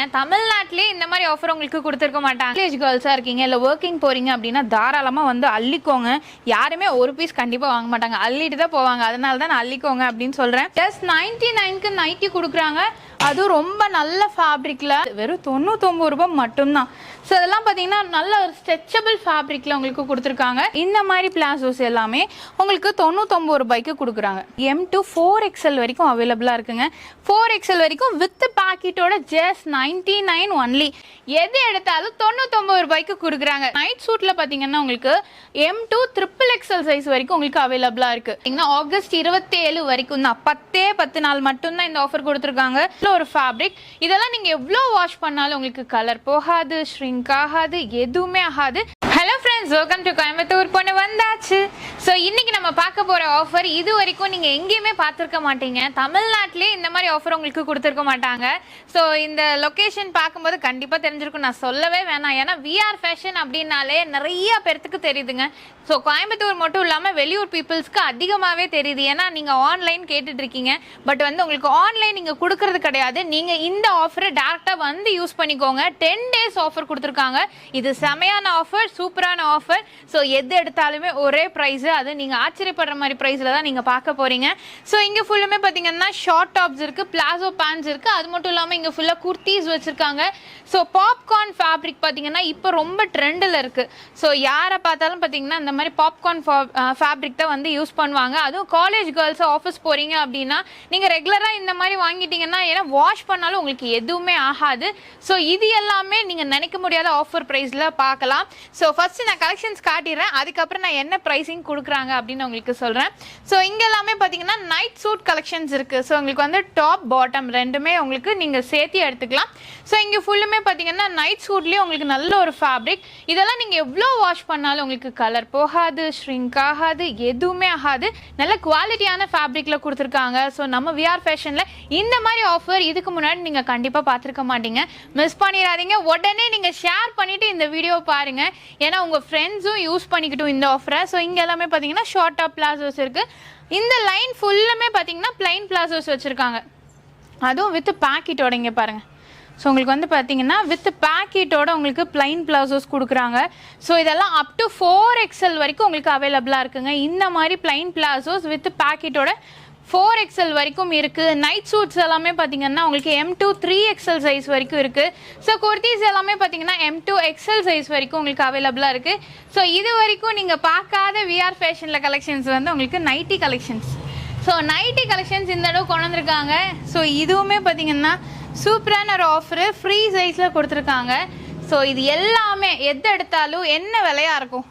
ஏன் தமிழ்நாட்டிலே இந்த மாதிரி ஆஃபர் உங்களுக்கு கொடுத்துருக்க மாட்டாங்க. காலேஜ் கேர்ள்ஸாக இருக்கீங்க இல்லை ஒர்க்கிங் போகிறீங்க அப்படின்னா தாராளமாக வந்து அள்ளிக்கோங்க. யாருமே ஒரு பீஸ் கண்டிப்பாக வாங்க மாட்டாங்க. அள்ளிட்டு தான் போவாங்க. அதனால தான் நான் அள்ளிக்கோங்க அப்படின்னு சொல்கிறேன் ஜஸ்ட் நைன்டி நைன்க்கு நைட்டி கொடுக்குறாங்க. அதுவும் ரொம்ப நல்ல ஃபேப்ரிக்கில் வெறும் தொண்ணூத்தொம்பது ரூபாய் மட்டும்தான். ஸோ அதெல்லாம் பார்த்தீங்கன்னா நல்ல ஒரு ஸ்ட்ரெச்சபிள் ஃபேப்ரிக்கில் உங்களுக்கு கொடுத்துருக்காங்க. இந்த மாதிரி பிளாசோஸ் எல்லாமே உங்களுக்கு தொண்ணூத்தொம்பது ரூபாய்க்கு கொடுக்குறாங்க. எம் டு ஃபோர் எக்ஸ்எல் வரைக்கும் அவைலபிளாக இருக்குங்க. ஃபோர் எக்ஸ்எல் வரைக்கும் வித் பேக்கெட்டோட ஜஸ்ட் நைன்டி நைன் ஒன்லி எது எடுத்தாலும் தொண்ணூத்தொம்பது ரூபாய்க்கு கொடுக்குறாங்க. நைட் சூட்டில் பார்த்தீங்கன்னா உங்களுக்கு M to triple XL size வரைக்கும் உங்களுக்கு அவைலபிளாக இருக்குது ஆகஸ்ட் இருபத்தேழு வரைக்கும் தான். பத்தே பத்து நாள் மட்டும்தான் இந்த ஆஃபர் கொடுத்துருக்காங்க. ஒரு ஃபேப்ரிக் இதெல்லாம் நீங்கள் எவ்வளோ வாஷ் பண்ணாலும் உங்களுக்கு கலர் போகாது ஷ்ரிங்க் ஆகாது எதுவுமே ஆகாது. Hello friends welcome to Coimbatore பொண்ணு வந்தாச்சு. ஸோ இன்றைக்கி நம்ம பார்க்க போகிற ஆஃபர் இது வரைக்கும் நீங்கள் எங்கேயுமே பார்த்துருக்க மாட்டீங்க. தமிழ்நாட்டிலே இந்த மாதிரி ஆஃபர் உங்களுக்கு கொடுத்துருக்க மாட்டாங்க. ஸோ இந்த லொக்கேஷன் பார்க்கும்போது கண்டிப்பாக தெரிஞ்சிருக்கும். நான் சொல்லவே வேணாம். ஏன்னா விஆர் ஃபேஷன் அப்படின்னாலே நிறைய பேர்த்துக்கு தெரியுதுங்க. ஸோ கோயம்புத்தூர் மட்டும் இல்லாமல் வெளியூர் பீப்புள்ஸ்க்கு அதிகமாகவே தெரியுது. ஏன்னா நீங்கள் ஆன்லைன் கேட்டுட்ருக்கீங்க பட் வந்து உங்களுக்கு ஆன்லைன் நீங்கள் கொடுக்கறது கிடையாது. நீங்கள் இந்த ஆஃபரை டேரெக்டாக வந்து யூஸ் பண்ணிக்கோங்க. டென் டேஸ் ஆஃபர் கொடுத்துருக்காங்க. இது செமையான ஆஃபர் சூப்பரான ஆஃபர் ஸோ எது எடுத்தாலுமே ஒரே ப்ரைஸு அது நீங்கள் ஆச்சரியப்படுற மாதிரி ப்ரைஸில் தான் நீங்கள் பார்க்க போகிறீங்க ஸோ இங்கே ஃபுல்லுமே பார்த்தீங்கன்னா ஷார்ட் டாப்ஸ் இருக்குது பிளாசோ பேண்ட்ஸ் இருக்குது அது மட்டும் இல்லாமல் இங்கே ஃபுல்லாக குர்த்திஸ் வச்சுருக்காங்க. ஸோ பாப்கார்ன் ஃபேப்ரிக் பார்த்தீங்கன்னா இப்போ ரொம்ப ட்ரெண்டில் இருக்குது ஸோ யாரை பார்த்தாலும் பார்த்தீங்கன்னா இந்த மாதிரி பாப்கார்ன் ஃபேப்ரிக் தான் வந்து யூஸ் பண்ணுவாங்க. அதுவும் காலேஜ் கேர்ள்ஸ் ஆஃபீஸ் போகிறீங்க அப்படின்னா நீங்கள் ரெகுலராக இந்த மாதிரி வாங்கிட்டீங்கன்னா ஏன்னா வாஷ் பண்ணாலும் உங்களுக்கு எதுவுமே ஆகாது. ஸோ இது எல்லாமே நீங்கள் நினைக்க முடியாத ஆஃபர் ப்ரைஸில் பார்க்கலாம். ஸோ ஃபஸ்ட்டு நான் கலெக்ஷன்ஸ் காட்டிடுறேன் அதுக்கப்புறம் நான் என்ன ப்ரைஸிங் கொடுக்குறாங்க அப்படின்னு உங்களுக்கு சொல்கிறேன் ஸோ இங்கே எல்லாமே பார்த்தீங்கன்னா நைட் சூட் கலெக்ஷன்ஸ் இருக்குது ஸோ உங்களுக்கு வந்து டாப் பாட்டம் ரெண்டுமே உங்களுக்கு நீங்கள் சேர்த்து எடுத்துக்கலாம். ஸோ இங்கே ஃபுல்லுமே பார்த்தீங்கன்னா நைட் சூட்லேயே உங்களுக்கு நல்ல ஒரு ஃபேப்ரிக் இதெல்லாம் நீங்கள் எவ்வளோ வாஷ் பண்ணாலும் உங்களுக்கு கலர் போகாது ஷ்ரிங்க் ஆகாது எதுவுமே ஆகாது. நல்ல குவாலிட்டியான ஃபேப்ரிக்கில் கொடுத்துருக்காங்க. ஸோ நம்ம விஆர் ஃபேஷனில் இந்த மாதிரி ஆஃபர் இதுக்கு முன்னாடி நீங்கள் கண்டிப்பாக பார்த்துருக்க மாட்டீங்க. மிஸ் பண்ணிடாதீங்க. உடனே நீங்கள் ஷேர் பண்ணிவிட்டு இந்த வீடியோ பாருங்கள் ஏன்னா உங்கள் ஃப்ரெண்ட்ஸும் யூஸ் பண்ணிக்கிட்டும் இந்த ஆஃபரை ஸோ இங்கே எல்லாமே பார்த்தீங்கன்னா ஷார்ட் டாப் பிளாசோஸ் இருக்குது இந்த லைன் ஃபுல்லுமே பார்த்தீங்கன்னா பிளைன் பிளாசோஸ் வச்சுருக்காங்க. அதுவும் வித் பேக்கெட்டோட இங்கே பாருங்கள் ஸோ உங்களுக்கு வந்து பார்த்தீங்கன்னா வித் பேக்கெட்டோட உங்களுக்கு பிளைன் பிளாசோஸ் கொடுக்குறாங்க. ஸோ இதெல்லாம் அப் டு ஃபோர் எக்ஸல் வரைக்கும் உங்களுக்கு அவைலபிளாக இருக்குங்க. இந்த மாதிரி பிளைன் பிளாசோஸ் வித் பேக்கெட்டோட ஃபோர் எக்ஸல் வரைக்கும் இருக்குது நைட் சூட்ஸ் எல்லாமே பார்த்தீங்கன்னா உங்களுக்கு M to three XL size வரைக்கும் இருக்குது ஸோ குர்த்திஸ் எல்லாமே பார்த்தீங்கன்னா எம் டூ எக்ஸல் சைஸ் வரைக்கும் உங்களுக்கு அவைலபிளாக இருக்குது ஸோ இது வரைக்கும் நீங்கள் பார்க்காத விஆர் ஃபேஷனில் கலெக்ஷன்ஸ் வந்து உங்களுக்கு nighty collections so nighty collections இந்த தடவை கொண்டு வந்திருக்காங்க ஸோ இதுவுமே பார்த்தீங்கன்னா சூப்பரான ஒரு ஆஃபரு ஃப்ரீ சைஸில் கொடுத்துருக்காங்க. ஸோ இது எல்லாமே எது எடுத்தாலும் என்ன விலையாக இருக்கும்?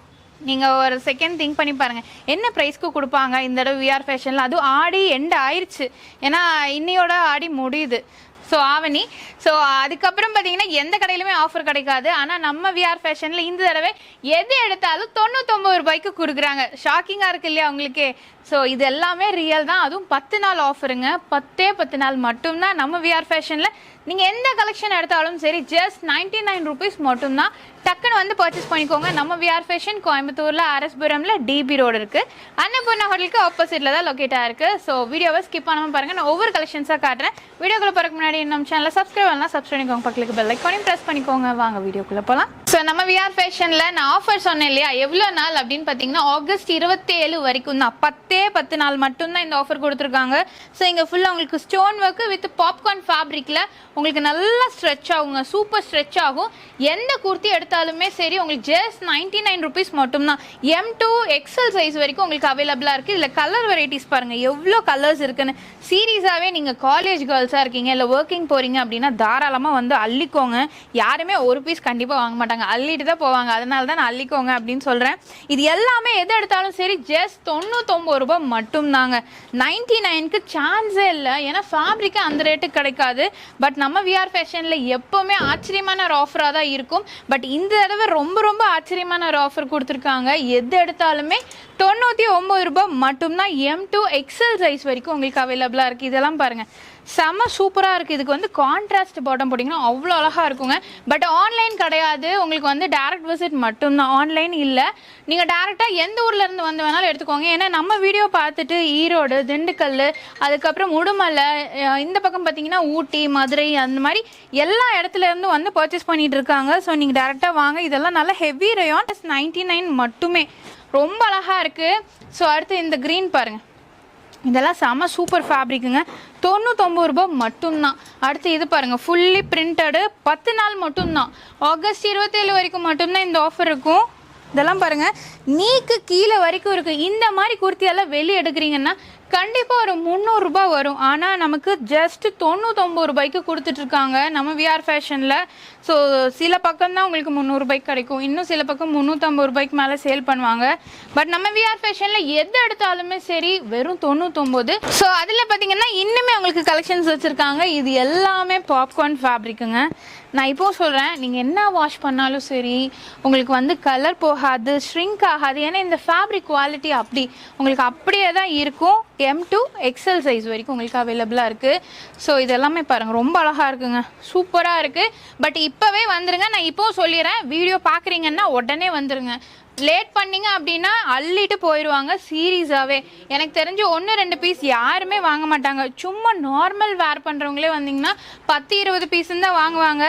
நீங்கள் ஒரு செகண்ட் திங்க் பண்ணி பாருங்கள் என்ன ப்ரைஸ்க்கு கொடுப்பாங்க? இந்த தடவை விஆர் ஃபேஷனில் அதுவும் ஆடி எண்ட் ஆயிடுச்சு ஏன்னா இன்னையோட ஆடி முடியுது. ஸோ ஆவணி. ஸோ அதுக்கப்புறம் பார்த்தீங்கன்னா எந்த கடையிலுமே ஆஃபர் கிடைக்காது. ஆனால் நம்ம விஆர் ஃபேஷனில் இந்த தடவை எது எடுத்தாலும் தொண்ணூத்தொம்பது ரூபாய்க்கு கொடுக்குறாங்க. ஷாக்கிங்காக இருக்கு இல்லையா உங்களுக்கு? ஸோ இது எல்லாமே ரியல் தான். அதுவும் பத்து நாள் ஆஃபருங்க பத்தே பத்து நாள் மட்டும்தான் நம்ம விஆர் ஃபேஷனில் நீங்கள் எந்த கலெக்ஷன் எடுத்தாலும் சரி ஜஸ்ட் நைன்டி நைன் ருபீஸ் மட்டும்தான் டக்குன்னு வந்து பர்ச்சேஸ் பண்ணிக்கோங்க. நம்ம விஆர் ஃபேஷன் கோயம்புத்தூரில் ஆர்எஸ்புரமில் டிபி ரோடு இருக்குது அன்னபூர்ணா ஹோட்டலுக்கு ஆப்போசிட்டில் தான் லொக்கேட் ஆயிருக்கு ஸோ வீடியோவை ஸ்கிப் பண்ணாமல் பாருங்கள் நான் ஒவ்வொரு கலெக்ஷன்ஸாக காட்டுறேன். வீடியோக்குள்ளே போகிறக்கு முன்னாடி நம்ம சேனலில் சப்ஸ்கிரைப் பண்ணலாம். சப்ஸ்கிரைப் பண்ணிக்கோங்க. பக்கத்துக்கு பெல் ஐக்கானையும் ப்ரெஸ் பண்ணிக்கோங்க. வாங்க வீடியோக்குள்ளே போகலாம் ஸோ நம்ம விஆர் ஃபேஷனில் நான் ஆஃபர் சொன்னேன் இல்லையா? எவ்வளோ நாள் அப்படின்னு பார்த்தீங்கன்னா ஆகஸ்ட் இருபத்தேழு வரைக்கும் தான். பத்தே பத்து நாள் மட்டும்தான் இந்த ஆஃபர் கொடுத்துருக்காங்க. ஸோ இங்கே ஃபுல்லாக உங்களுக்கு ஸ்டோன் ஒர்க்கு வித் பாப்கார்ன் ஃபேப்ரிக்கில் உங்களுக்கு நல்லா ஸ்ட்ரெச் ஆகுங்க. சூப்பர் ஸ்ட்ரெச் ஆகும். எந்த குர்த்தி எடுத்தாலுமே சரி உங்களுக்கு ஜஸ்ட் நைன்டி நைன் ருபீஸ் மட்டும்தான். எம் டூ எக்ஸல் சைஸ் வரைக்கும் உங்களுக்கு அவைலபிளாக இருக்குது இதில் கலர் வெரைட்டிஸ் பாருங்கள் எவ்வளோ கலர்ஸ் இருக்குன்னு. சீரியஸாகவே நீங்கள் காலேஜ் கேர்ள்ஸாக இருக்கீங்க இல்லை ஒர்க்கிங் போகிறீங்க அப்படின்னா தாராளமாக வந்து அள்ளிக்கோங்க. யாருமே ஒரு பீஸ் கண்டிப்பாக வாங்க மாட்டாங்க. அள்ளிட்டு தான் போவாங்க. அதனால தான் நான் அள்ளிக்கோங்க அப்படின்னு சொல்கிறேன் இது எல்லாமே எது எடுத்தாலும் சரி ஜஸ்ட் தொண்ணூத்தொம்பது ரூபாய் மட்டும்தாங்க. நைன்டி நைனுக்கு சான்ஸே இல்லை. ஏன்னா ஃபேப்ரிக்கு அந்த ரேட்டுக்கு கிடைக்காது. பட் நம்ம விஆர் ஃபேஷனில் எப்போவுமே ஆச்சரியமான ஒரு ஆஃபராக தான் இருக்கும். பட் இந்த தடவை ரொம்ப ரொம்ப ஆச்சரியமான ஒரு ஆஃபர் கொடுத்துருக்காங்க. எது எடுத்தாலுமே தொண்ணூற்றி ஒம்பது ரூபாய் மட்டும்தான் எம் டூ எக்ஸல் சைஸ் வரைக்கும் உங்களுக்கு அவைலபிளாக இருக்குது இதெல்லாம் பாருங்கள் செம்ம சூப்பராக இருக்குது இதுக்கு வந்து கான்ட்ராஸ்ட் பாட்டம் போட்டிங்கன்னா அவ்வளோ அழகாக இருக்குங்க. பட் ஆன்லைன் கிடையாது. உங்களுக்கு வந்து டேரக்ட் விசிட் மட்டும்தான். ஆன்லைன் இல்லை. நீங்கள் டேரெக்டாக எந்த ஊர்லேருந்து வந்து வேணாலும் எடுத்துக்கோங்க. ஏன்னா நம்ம வீடியோ பார்த்துட்டு ஈரோடு திண்டுக்கல் அதுக்கப்புறம் உடுமலை இந்த பக்கம் பார்த்தீங்கன்னா ஊட்டி மதுரை அந்த மாதிரி எல்லா இடத்துலருந்தும் வந்து பர்ச்சேஸ் பண்ணிகிட்டு இருக்காங்க. ஸோ நீங்கள் டேரெக்டாக வாங்க. இதெல்லாம் நல்லா ஹெவி ரயான் நைன்டி நைன் மட்டுமே. ரொம்ப அழகாக இருக்குது ஸோ அடுத்து இந்த க்ரீன் பாருங்கள் இதெல்லாம் செம சூப்பர் ஃபேப்ரிக்குங்க தொண்ணூத்தொம்பது ரூபாய் மட்டும்தான். அடுத்து இது பாருங்கள் ஃபுல்லி பிரிண்டடு பத்து நாள் மட்டும்தான். ஆகஸ்ட் இருபத்தேழு வரைக்கும் மட்டும்தான் இந்த ஆஃபர் இருக்கும். இதெல்லாம் பாருங்கள் நீக்கு கீழே வரைக்கும் இருக்குது இந்த மாதிரி குர்த்தியெல்லாம் வெளியே எடுக்கிறீங்கன்னா கண்டிப்பாக ஒரு முந்நூறுரூபா வரும். ஆனால் நமக்கு ஜஸ்ட் தொண்ணூத்தொம்பது ரூபாய்க்கு கொடுத்துட்ருக்காங்க நம்ம விஆர் ஃபேஷனில் ஸோ சில பக்கம் தான் உங்களுக்கு முந்நூறுபாய்க்கு கிடைக்கும். இன்னும் சில பக்கம் முந்நூற்றம்பது ரூபாய்க்கு மேலே சேல் பண்ணுவாங்க. பட் நம்ம விஆர் ஃபேஷனில் எது எடுத்தாலுமே சரி வெறும் தொண்ணூத்தொம்பது. ஸோ அதில் பார்த்தீங்கன்னா இன்னுமே உங்களுக்கு கலெக்ஷன்ஸ் வச்சுருக்காங்க. இது எல்லாமே பாப்கார்ன் ஃபேப்ரிக்குங்க நான் இப்போ சொல்கிறேன் நீங்கள் என்ன வாஷ் பண்ணாலும் சரி உங்களுக்கு வந்து கலர் போகாது ஷ்ரிங்க் ஆகாது. ஏன்னா இந்த ஃபேப்ரிக் குவாலிட்டி அப்படி உங்களுக்கு அப்படியே தான் இருக்கும். எம் டு எக்ஸல் சைஸ் வரைக்கும் உங்களுக்கு அவைலபிளாக இருக்குது ஸோ இதெல்லாமே பாருங்கள் ரொம்ப அழகாக இருக்குங்க. சூப்பராக இருக்குது பட் இப்போவே வந்துருங்க நான் இப்போவும் சொல்லிடுறேன். வீடியோ பார்க்குறீங்கன்னா உடனே வந்துருங்க. லேட் பண்ணீங்க அப்படின்னா அள்ளிட்டு போயிடுவாங்க சீரியஸாகவே எனக்கு தெரிஞ்சு ஒன்று ரெண்டு பீஸ் யாருமே வாங்க மாட்டாங்க. சும்மா நார்மல் வேர் பண்ணுறவங்களே வந்தீங்கன்னா பத்து இருபது பீஸுன்னு தான் வாங்குவாங்க.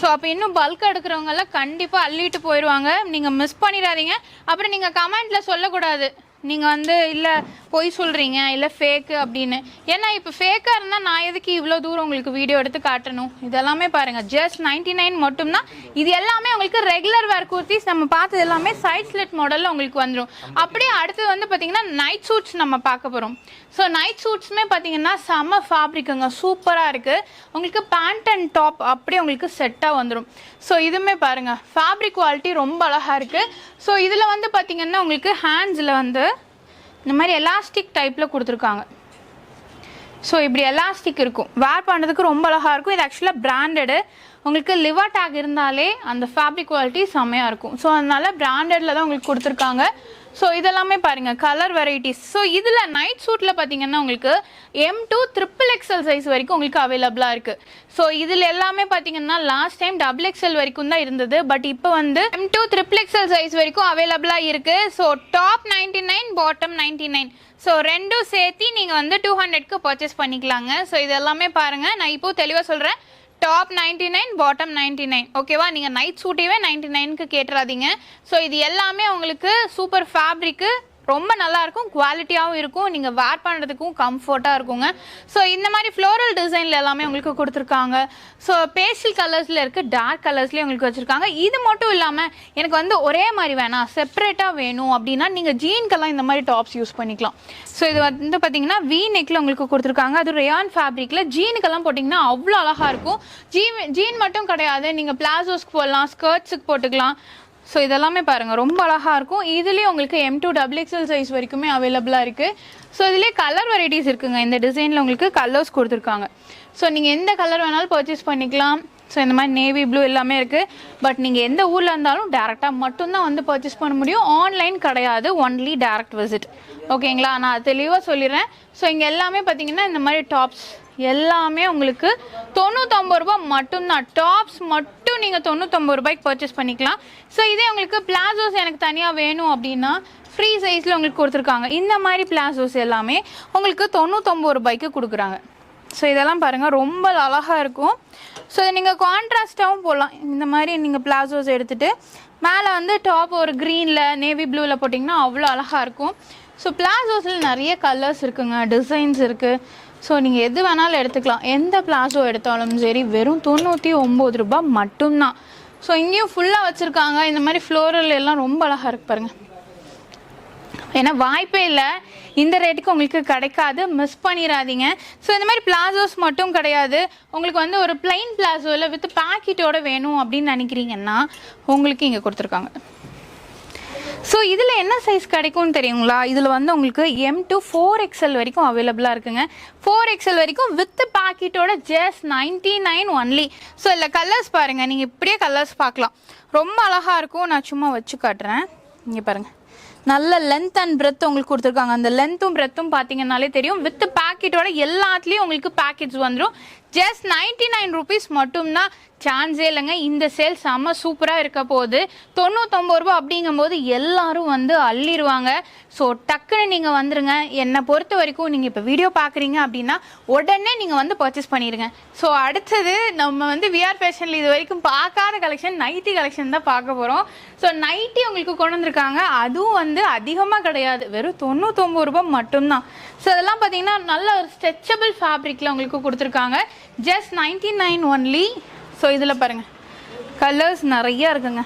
ஸோ அப்போ இன்னும் பல்க் எடுக்கிறவங்கெல்லாம் கண்டிப்பாக அள்ளிட்டு போயிடுவாங்க நீங்கள் மிஸ் பண்ணிடாதீங்க. அப்புறம் நீங்கள் கமெண்ட்டில் சொல்லக்கூடாது. நீங்கள் வந்து இல்லை பொய் சொல்கிறீங்க இல்லை ஃபேக்கு அப்படின்னு. ஏன்னா இப்போ ஃபேக்காக இருந்தால் நான் எதுக்கு இவ்வளோ தூரம் உங்களுக்கு வீடியோ எடுத்து காட்டணும்? இதெல்லாமே பாருங்கள் ஜஸ்ட் நைன்டி நைன் மட்டும்தான். இது எல்லாமே உங்களுக்கு ரெகுலர் வேர் குர்த்திஸ் நம்ம பார்த்தது எல்லாமே சைட் ஸ்லிட் மாடலில் உங்களுக்கு வந்துடும் அப்படியே அடுத்தது வந்து பார்த்தீங்கன்னா நைட் சூட்ஸ் நம்ம பார்க்க போகிறோம் ஸோ நைட் சூட்ஸுமே பார்த்தீங்கன்னா செம்ம ஃபேப்ரிக்குங்க சூப்பராக இருக்குது உங்களுக்கு பேண்ட் அண்ட் டாப் அப்படியே உங்களுக்கு செட்டாக வந்துடும் ஸோ இதுவுமே பாருங்கள் ஃபேப்ரிக் குவாலிட்டி ரொம்ப அழகாக இருக்குது ஸோ இதில் வந்து பார்த்தீங்கன்னா உங்களுக்கு ஹேண்ட்ஸில் வந்து இந்த மாதிரி எலாஸ்டிக் டைப்பில் கொடுத்துருக்காங்க. ஸோ இப்படி எலாஸ்டிக் இருக்கும். வேர் பண்ணுறதுக்கு ரொம்ப அழகாக இருக்கும். இது ஆக்சுவலாக பிராண்டடு உங்களுக்கு லிவா டேக் இருந்தாலே அந்த ஃபேப்ரிக் குவாலிட்டி செம்மையாக இருக்கும். ஸோ அதனால பிராண்டடில் தான் உங்களுக்கு கொடுத்துருக்காங்க. ஸோ இதெல்லாமே பாருங்கள் கலர் வெரைட்டிஸ் ஸோ இதில் நைட் சூட்டில் பார்த்தீங்கன்னா உங்களுக்கு M to triple XL size வரைக்கும் உங்களுக்கு அவைலபிளாக இருக்குது ஸோ இதில் எல்லாமே பார்த்தீங்கன்னா லாஸ்ட் டைம் டபுள் எக்ஸல் வரைக்கும் தான் இருந்தது. பட் இப்போ வந்து M to triple XL size வரைக்கும் அவைலபிளாக இருக்குது so top ninety nine bottom ninety nine so ரெண்டும் சேர்த்து நீங்கள் வந்து டூ ஹண்ட்ரட்க்கு பர்ச்சேஸ் பண்ணிக்கலாங்க. ஸோ இது எல்லாமே பாருங்கள் நான் இப்போ தெளிவாக சொல்கிறேன் top ninety nine bottom ninety nine ஓகேவா நீங்கள் நைட் சூட்டிவே நைன்டி நைனுக்கு கேட்டுறாதீங்க. ஸோ இது எல்லாமே உங்களுக்கு சூப்பர் ஃபேப்ரிக்கு ரொம்ப நல்லா இருக்கும் குவாலிட்டியாகவும் இருக்கும். நீங்கள் வேர் பண்ணுறதுக்கும் கம்ஃபர்ட்டாக இருக்குங்க. ஸோ இந்த மாதிரி ஃப்ளோரல் டிசைனில் எல்லாமே உங்களுக்கு கொடுத்துருக்காங்க. ஸோ பேஸ்டல் கலர்ஸில் இருக்க டார்க் கலர்ஸ்லேயே உங்களுக்கு வச்சுருக்காங்க. இது மட்டும் இல்லாமல் எனக்கு வந்து ஒரே மாதிரி வேணாம் செப்பரேட்டாக வேணும் அப்படின்னா நீங்கள் ஜீன்க்கெல்லாம் இந்த மாதிரி டாப்ஸ் யூஸ் பண்ணிக்கலாம். ஸோ இது வந்து பார்த்தீங்கன்னா வி நெக்கில் உங்களுக்கு கொடுத்துருக்காங்க. அது ரேயான் ஃபேப்ரிக்கில் ஜீனுக்கெல்லாம் போட்டிங்கன்னா அவ்வளோ அழகாக இருக்கும். ஜீன் ஜீன் மட்டும் கிடையாது. நீங்கள் பிளாசோஸ்க்கு போடலாம் ஸ்கர்ட்ஸுக்கு போட்டுக்கலாம். ஸோ இதெல்லாமே பாருங்கள் ரொம்ப அழகாக இருக்கும். இதுலேயும் உங்களுக்கு M to double XL size வரைக்குமே அவைலபிளாக இருக்குது ஸோ இதுலேயே கலர் வெரைட்டிஸ் இருக்குங்க. இந்த டிசைனில் உங்களுக்கு கலர்ஸ் கொடுத்துருக்காங்க. ஸோ நீங்கள் எந்த கலர் வேணாலும் பர்ச்சேஸ் பண்ணிக்கலாம். ஸோ இந்த மாதிரி நேவி ப்ளூ எல்லாமே இருக்குது பட் நீங்கள் எந்த ஊரில் இருந்தாலும் டேரெக்டாக மட்டும்தான் வந்து பர்ச்சேஸ் பண்ண முடியும். ஆன்லைன் கிடையாது. ஒன்லி டேரக்ட் விசிட் ஓகேங்களா நான் தெளிவாக சொல்லிடுறேன். ஸோ இங்கே எல்லாமே பார்த்தீங்கன்னா இந்த மாதிரி டாப்ஸ் எல்லாமே உங்களுக்கு தொண்ணூத்தொம்பது ரூபாய் மட்டும்தான். டாப்ஸ் மட்டும் நீங்கள் தொண்ணூத்தொம்பது ரூபாய்க்கு பர்ச்சேஸ் பண்ணிக்கலாம். ஸோ இதே உங்களுக்கு பிளாசோஸ் எனக்கு தனியாக வேணும் அப்படின்னா ஃப்ரீ சைஸில் உங்களுக்கு கொடுத்துருக்காங்க. இந்த மாதிரி பிளாசோஸ் எல்லாமே உங்களுக்கு தொண்ணூத்தொம்பது ரூபாய்க்கு கொடுக்குறாங்க. ஸோ இதெல்லாம் பாருங்கள் ரொம்ப அழகாக இருக்கும். ஸோ இதை நீங்கள் கான்ட்ராஸ்ட்டாகவும் போடலாம். இந்த மாதிரி நீங்கள் பிளாசோஸ் எடுத்துகிட்டு மேலே வந்து டாப் ஒரு க்ரீனில் நேவி ப்ளூவில் போட்டிங்கன்னா அவ்வளோ அழகாக இருக்கும். ஸோ பிளாசோஸில் நிறைய கலர்ஸ் இருக்குங்க டிசைன்ஸ் இருக்குது ஸோ நீங்கள் எது வேணாலும் எடுத்துக்கலாம். எந்த பிளாசோ எடுத்தாலும் சரி வெறும் தொண்ணூற்றி ஒம்பது ரூபாய் மட்டும்தான். ஸோ இங்கேயும் ஃபுல்லாக வச்சுருக்காங்க. இந்த மாதிரி ஃப்ளோரல் எல்லாம் ரொம்ப அழகாக இருக்கு பாருங்கள் ஏன்னா வாய்ப்பே இல்லை. இந்த ரேட்டுக்கு உங்களுக்கு கிடைக்காது. மிஸ் பண்ணிடாதீங்க ஸோ இந்த மாதிரி பிளாசோஸ் மட்டும் கிடையாது. உங்களுக்கு வந்து ஒரு பிளைன் பிளாசோவில் வித் பேக்கெட்டோட வேணும் அப்படின்னு நினைக்கிறீங்கன்னா உங்களுக்கு இங்கே கொடுத்துருக்காங்க. ஸோ இதில் என்ன சைஸ் கிடைக்கும்னு தெரியுங்களா? இதில் வந்து உங்களுக்கு எம் டு ஃபோர் எக்ஸல் வரைக்கும் அவைலபிளாக இருக்குங்க. ஃபோர் எக்ஸல் வரைக்கும் with பேக்கெட்டோட just ninety nine only so இதில் கலர்ஸ் பாருங்கள் நீங்கள் இப்படியே கலர்ஸ் பார்க்கலாம். ரொம்ப அழகாக இருக்கும். நான் சும்மா வச்சு காட்டுறேன். இங்கே பாருங்கள் நல்ல லென்த் அண்ட் பிரெத் உங்களுக்கு கொடுத்துருக்காங்க. அந்த லென்த்தும் பிரெத்தும் பார்த்தீங்கன்னாலே தெரியும். வித் பேக்கெட்டோட எல்லாத்துலேயும் உங்களுக்கு பேக்கெட்ஸ் வந்துடும் ஜஸ்ட் நைன்டி நைன் ருபீஸ் மட்டும்தான் சான்ஸே இல்லைங்க. இந்த சேல் செம்ம சூப்பராக இருக்க போகுது தொண்ணூத்தொம்பது ரூபா அப்படிங்கும்போது எல்லாரும் வந்து அள்ளிடுவாங்க ஸோ டக்குன்னு நீங்கள் வந்துருங்க. என்னை பொறுத்த வரைக்கும் நீங்கள் இப்போ வீடியோ பார்க்குறீங்க அப்படின்னா உடனே நீங்கள் வந்து பர்ச்சேஸ் பண்ணிடுங்க ஸோ அடுத்தது நம்ம வந்து விஆர் ஃபேஷனில் இது வரைக்கும் பார்க்காத கலெக்ஷன் நைட்டி கலெக்ஷன் தான் பார்க்க போகிறோம் ஸோ நைட்டி உங்களுக்கு கொண்டு வந்திருக்காங்க. அதுவும் வந்து அதிகமாக கிடையாது. வெறும் தொண்ணூத்தொம்பது ரூபாய் மட்டும்தான். ஸோ அதெல்லாம் பார்த்தீங்கன்னா நல்ல ஒரு ஸ்ட்ரெச்சபிள் ஃபேப்ரிக்கில் உங்களுக்கு கொடுத்துருக்காங்க. Just ninety nine only so இதில் பாருங்கள் கலர்ஸ் நிறையா இருக்குங்க.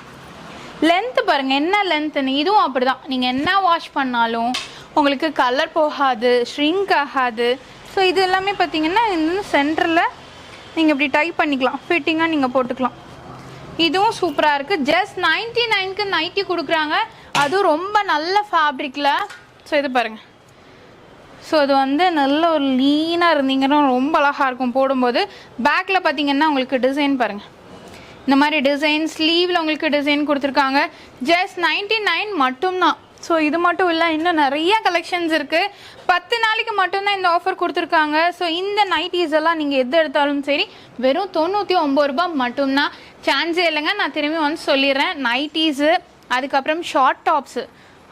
லென்த்து பாருங்க என்ன லென்த்துன்னு இதுவும் அப்படிதான். நீங்கள் என்ன வாஷ் பண்ணாலும் உங்களுக்கு கலர் போகாது ஷ்ரிங்க் ஆகாது. ஸோ இது எல்லாமே பார்த்தீங்கன்னா இந்த சென்டரில் நீங்கள் இப்படி டைப் பண்ணிக்கலாம். ஃபிட்டிங்காக நீங்கள் போட்டுக்கலாம். இதுவும் சூப்பராக இருக்குது ஜஸ்ட் நைன்ட்டி நைனுக்கு நைட்டி கொடுக்குறாங்க. அதுவும் ரொம்ப நல்ல ஃபேப்ரிக்கில் ஸோ இது பாருங்கள் ஸோ அது வந்து நல்ல ஒரு லீனாக இருந்தீங்கன்னா ரொம்ப அழகாக இருக்கும். போடும்போது பேக்கில் பார்த்தீங்கன்னா உங்களுக்கு டிசைன் பாருங்கள் இந்த மாதிரி டிசைன் ஸ்லீவில் உங்களுக்கு டிசைன் கொடுத்துருக்காங்க. ஜஸ்ட் நைன்டி நைன் மட்டும்தான். ஸோ இது மட்டும் இல்லை இன்னும் நிறைய கலெக்ஷன்ஸ் இருக்குது பத்து நாளைக்கு மட்டும்தான் இந்த ஆஃபர் கொடுத்துருக்காங்க. ஸோ இந்த நைட்டிஸ் எல்லாம் நீங்கள் எது எடுத்தாலும் சரி வெறும் தொண்ணூற்றி ஒம்பது ரூபாய் மட்டும்தான். சான்ஸே இல்லைங்க நான் திரும்பி வந்து சொல்லிடுறேன். நைட்டிஸு அதுக்கப்புறம் ஷார்ட் டாப்ஸு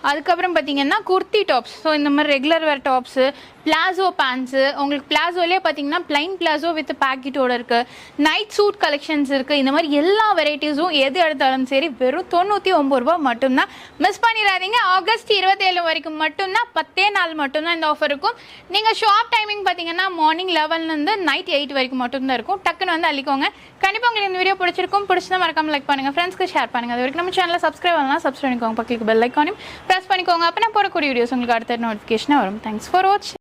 அதுக்கப்புறம் பார்த்தீங்கன்னா குர்த்தி டாப்ஸ் ஸோ இந்த மாதிரி regular wear tops palazzo pants உங்களுக்கு பிளாசோலேயே பார்த்தீங்கன்னா பிளைன் பிளாசோ வித் பேக்கெட்டோட இருக்குது நைட் சூட் கலெக்ஷன்ஸ் இருக்குது இந்த மாதிரி எல்லா வெரைட்டிஸும் எது எடுத்தாலும் சரி வெறும் தொண்ணூற்றி ஒம்பது ரூபா மட்டும்தான். மிஸ் பண்ணிடாதீங்க. ஆகஸ்ட் இருபத்தேழு வரைக்கும் மட்டும்தான் பத்தே நாள் மட்டும்தான் இந்த ஆஃபர் இருக்கும். நீங்கள் ஷாப் டைமிங் பார்த்தீங்கன்னா மார்னிங் லெவன்லேருந்து நைட் எயிட் வரைக்கும் மட்டும்தான் இருக்கும். டக்குன்னு வந்து அள்ளிக்கோங்க. கண்டிப்பாக உங்களுக்கு இந்த வீடியோ பிடிச்சிருக்கும். பிடிச்சதான் மறக்காமல் லைக் பண்ணுங்கள் ஃப்ரெண்ட்ஸ்க்கு ஷேர் பண்ணுங்கள் அது வரைக்கும் நம்ம சேனலில் சப்ஸ்கிரைப் பண்ணலாம் சப்ஸ்கிரைப் பண்ணிக்கோங்க. பக்கத்துக்கு பெல் ஐக்கானையும் ப்ரெஸ் பண்ணிக்கோங்க. அப்போ நான் போடக்கூடிய வீடியோஸ் உங்களுக்கு அடுத்த நோட்டிஃபிகேஷனாக வரும். Thanks for watch